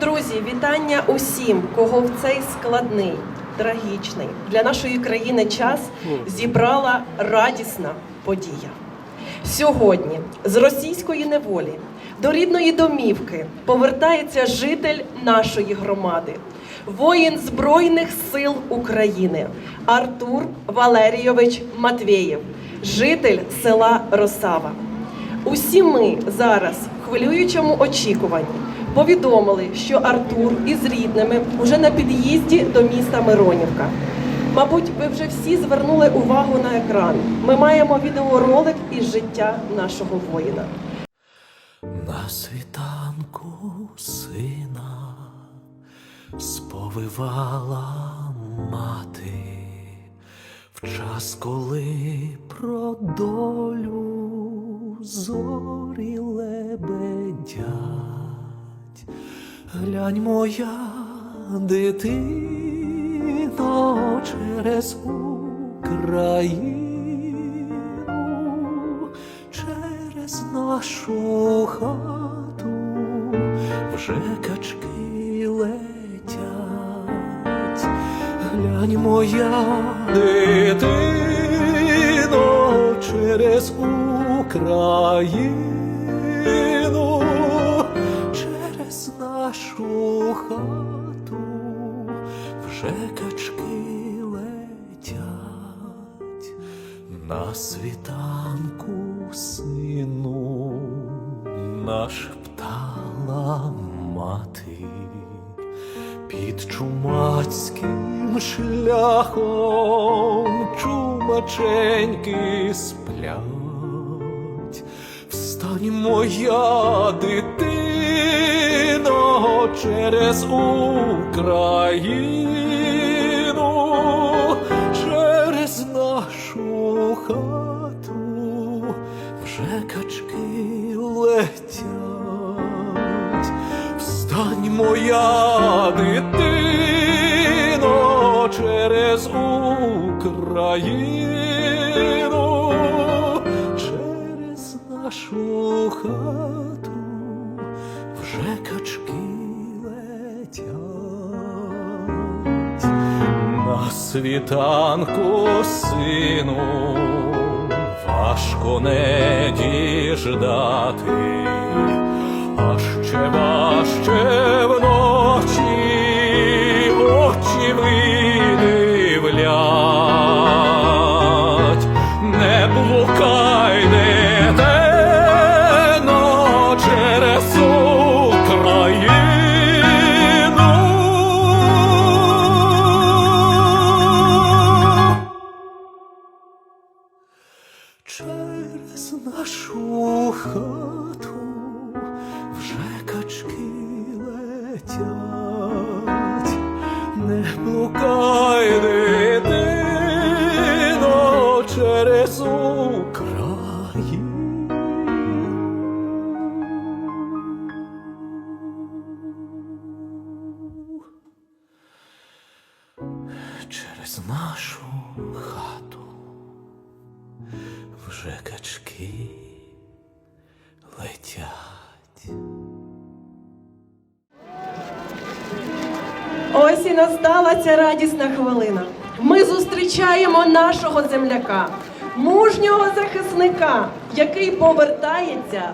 друзі, вітання усім, кого в цей складний, трагічний для нашої країни час зібрала радісна подія. Сьогодні з російської неволі до рідної домівки повертається житель нашої громади, воїн Збройних сил України Артур Валерійович Матвєєв, житель села Росава. Усі ми зараз в хвилюючому очікуванні повідомили, що Артур із рідними уже на під'їзді до міста Миронівка. Мабуть, ви вже всі звернули увагу на екран. Ми маємо відеоролик із життя нашого воїна. На світанку сина сповивала мати в час, коли про долю зорі лебедять. Глянь, моя дитино через Україну через нашу хату вже качки летять. Глянь, моя дитино через Україну, хату вже качки летять. На світанку сину нашептала мати під чумацьким шляхом чумаченьки сплять. Встань, моя дитино, через Україну, через нашу хату вже качки летять. Встань, моя дитино, через Україну, через нашу хату вже качки світанку сину важко не діждати, а ще важче вночі очі видивлять, Через нашу хату вже качки летять. Ось і настала ця радісна хвилина. Ми зустрічаємо нашого земляка, мужнього захисника, який повертається.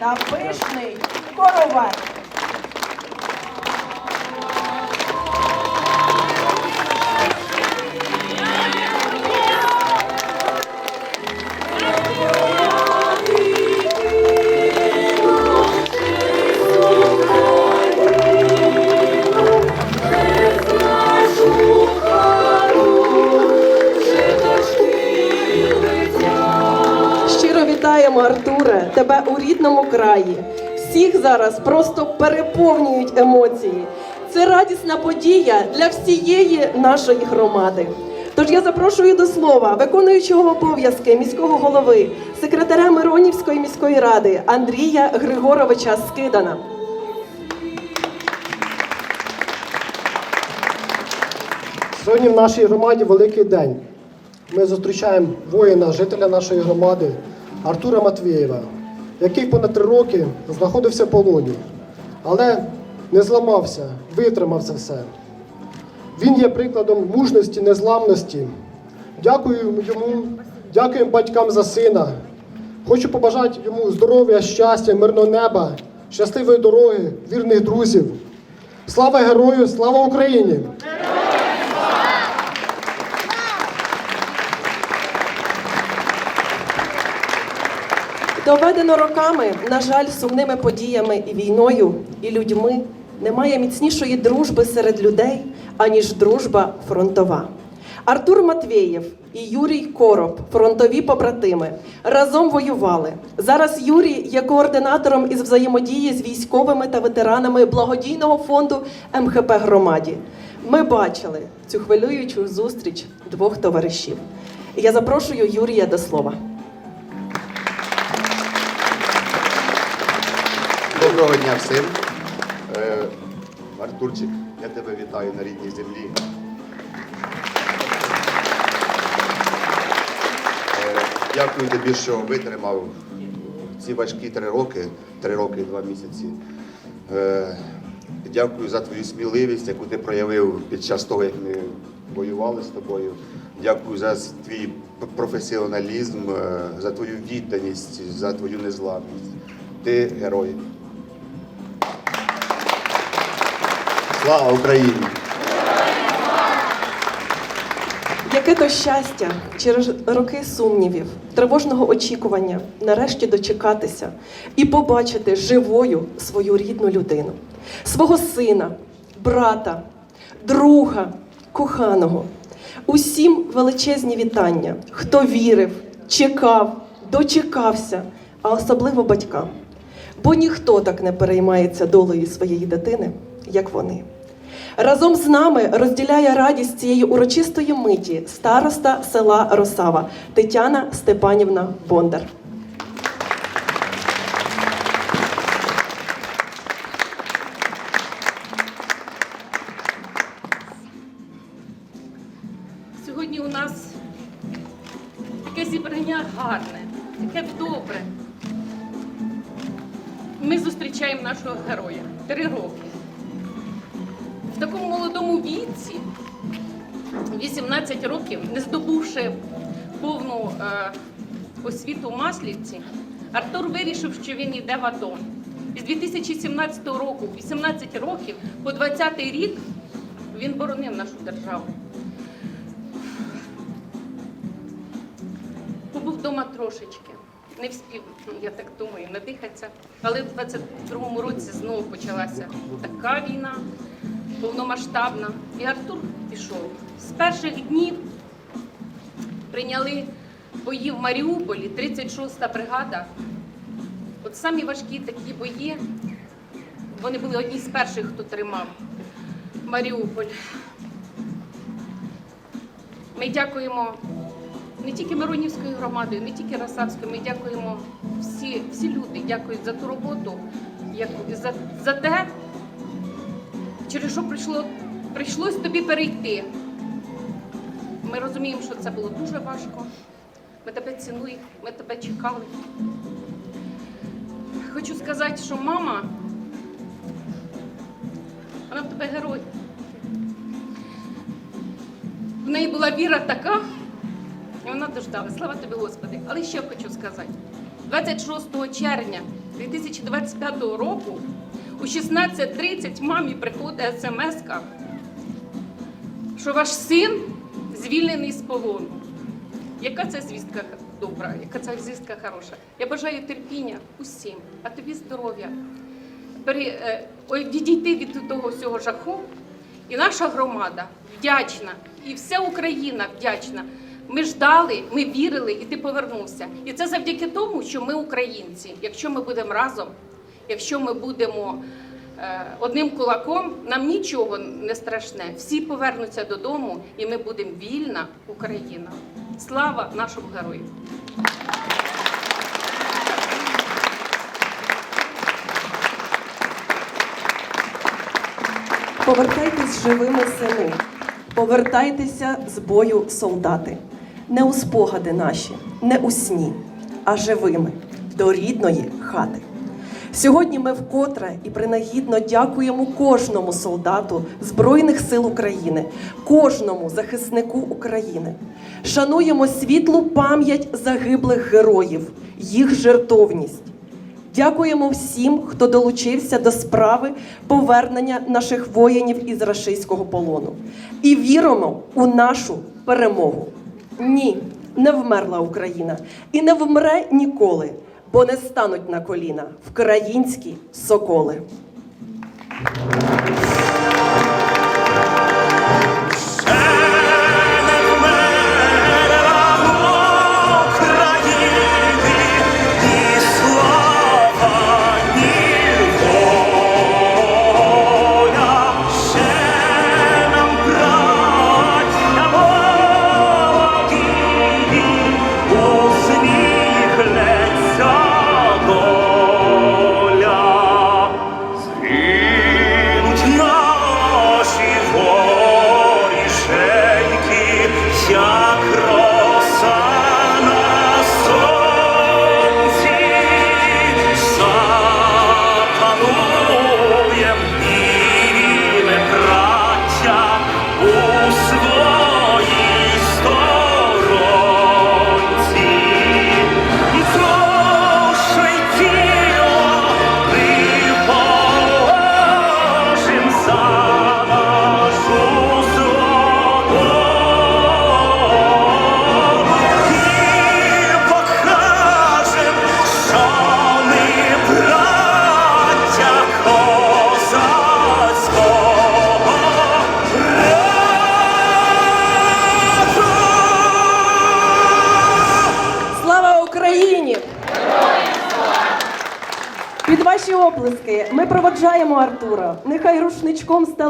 Та пишний коровай. Тебе у рідному краї. Всіх зараз просто переповнюють емоції. Це радісна подія для всієї нашої громади. Тож я запрошую до слова виконуючого обов'язки міського голови, секретаря Миронівської міської ради Андрія Григоровича Скидана. Сьогодні в нашій громаді великий день. Ми зустрічаємо воїна, жителя нашої громади Артура Матвієва, який понад три роки знаходився в полоні, але не зламався, витримав це все. Він є прикладом мужності, незламності. Дякую йому, дякуємо батькам за сина. Хочу побажати йому здоров'я, щастя, мирного неба, щасливої дороги, вірних друзів. Слава герою, слава Україні! Доведено роками, на жаль, сумними подіями і війною, і людьми немає міцнішої дружби серед людей, аніж дружба фронтова. Артур Матвєєв і Юрій Короб, фронтові побратими, разом воювали. Зараз Юрій є координатором із взаємодії з військовими та ветеранами благодійного фонду МХП Громаді. Ми бачили цю хвилюючу зустріч двох товаришів. Я запрошую Юрія до слова. Доброго дня всім. Е, Артурчик, я тебе вітаю на рідній землі. Е, дякую тобі, що витримав ці важкі три роки, три роки і два місяці. Е, дякую за твою сміливість, яку ти проявив під час того, як ми воювали з тобою. Дякую за твій професіоналізм, е, за твою відданість, за твою незламність. Ти герой. Слава Україні! Яке то щастя через роки сумнівів, тривожного очікування, нарешті дочекатися і побачити живою свою рідну людину, свого сина, брата, друга, коханого. Усім величезні вітання, хто вірив, чекав, дочекався, а особливо батькам. Бо ніхто так не переймається долею своєї дитини, як вони. Разом з нами розділяє радість цієї урочистої миті староста села Росава Тетяна Степанівна Бондар. Що він йде в АТО. І з 2017 року, 18 років, по 20 рік він боронив нашу державу. Побув вдома трошечки. Не встиг, я так думаю, надихатися. Але в 22-му році знову почалася така війна, повномасштабна. І Артур пішов. З перших днів прийняли бої в Маріуполі, 36-та бригада. От самі важкі такі бої. Вони були одні з перших, хто тримав Маріуполь. Ми дякуємо не тільки Миронівською громадою, не тільки Росавською, ми дякуємо всі, всі люди, дякують за ту роботу, за, за те, через що прийшло, прийшлось тобі перейти. Ми розуміємо, що це було дуже важко. Ми тебе цінуємо, ми тебе чекали. Хочу сказати, що мама, вона в тебе герой. В неї була віра така, і вона дождалась. Слава тобі, Господи. Але ще хочу сказати: 26 червня 2025 року у 16.30 мамі приходить смс, що ваш син звільнений з полону. Яка це звістка добра, яка це звістка хороша? Я бажаю терпіння усім, а тобі здоров'я. Е, Відійти від того всього жаху. І наша громада вдячна, і вся Україна вдячна Ми ждали, ми вірили, і ти повернувся. І це завдяки тому, що ми українці. Якщо ми будемо разом, якщо ми будемо е, одним кулаком, нам нічого не страшне. Всі повернуться додому, і ми будемо вільна Україна. Слава нашому герою! Повертайтесь живими сини, повертайтеся з бою солдати, не у спогади наші, не у сні, а живими до рідної хати. Сьогодні ми вкотре і принагідно дякуємо кожному солдату Збройних сил України, кожному захиснику України. Шануємо світлу пам'ять загиблих героїв, їх жертовність. Дякуємо всім, хто долучився до справи повернення наших воїнів із рашистського полону. І віримо у нашу перемогу. Ні, не вмерла Україна і не вмре ніколи, бо не стануть на коліна вкраїнські соколи.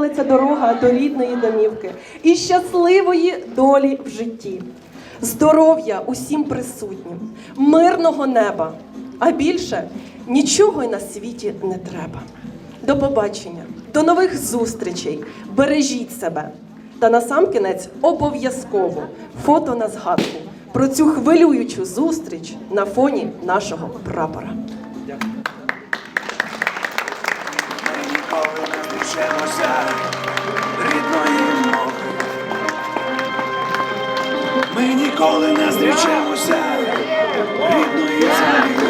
Рушничком дорога до рідної домівки і щасливої долі в житті. Здоров'я усім присутнім, мирного неба, а більше нічого й на світі не треба. До побачення, до нових зустрічей. Бережіть себе. Та насамкінець обов'язково фото на згадку про цю хвилюючу зустріч на фоні нашого прапора. Зречемося рідної мови. Ми ніколи не зречемося рідної землі.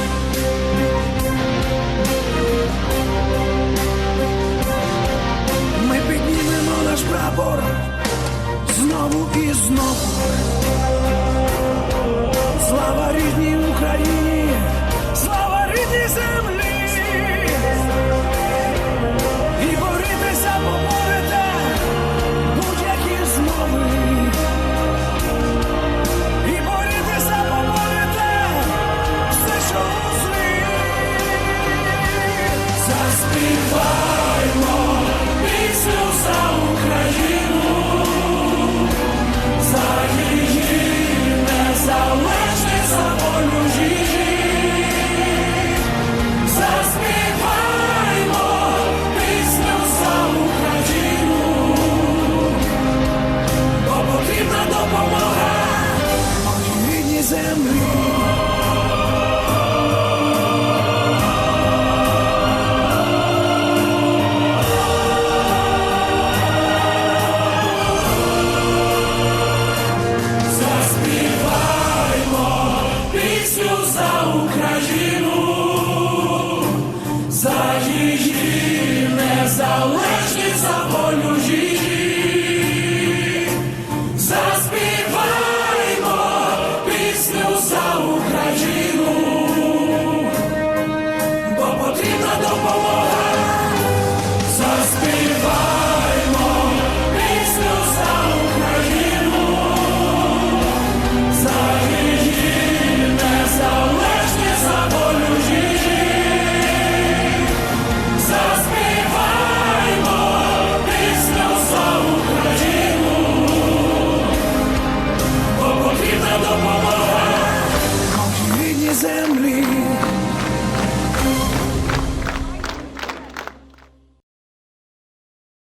Прапор знову і знову.